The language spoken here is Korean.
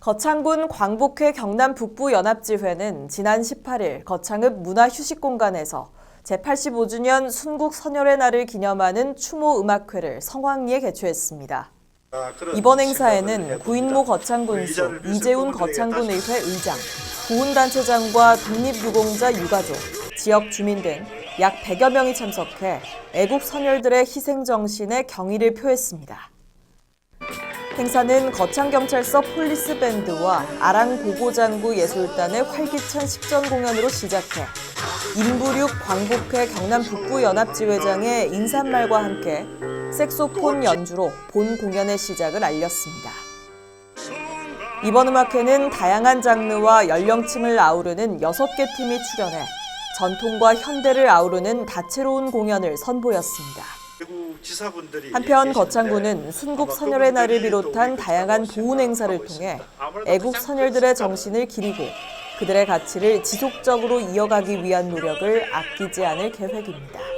거창군 광복회 경남 북부 연합지회는 지난 18일 거창읍 문화휴식공간에서 제85주년 순국 선열의 날을 기념하는 추모 음악회를 성황리에 개최했습니다. 아, 이번 행사에는. 구인모 거창군수, 의자를 빌려서 이재훈 거창군의회 의장, 보훈단체장과 독립유공자 유가족, 지역 주민 등 약 100여 명이 참석해 애국 선열들의 희생 정신에 경의를 표했습니다. 행사는 거창경찰서 폴리스밴드와 아랑 보고장구 예술단의 활기찬 식전 공연으로 시작해 임부륙 광복회 경남 북부연합지회장의 인사말과 함께 색소폰 연주로 본 공연의 시작을 알렸습니다. 이번 음악회는 다양한 장르와 연령층을 아우르는 6개 팀이 출연해 전통과 현대를 아우르는 다채로운 공연을 선보였습니다. 한편 거창군은 순국 선열의 날을 비롯한 다양한 보훈 행사를. 통해 애국 선열들의 큰 정신을 기리고 그들의 가치를 지속적으로 이어가기 위한 노력을 아끼지 않을 계획입니다.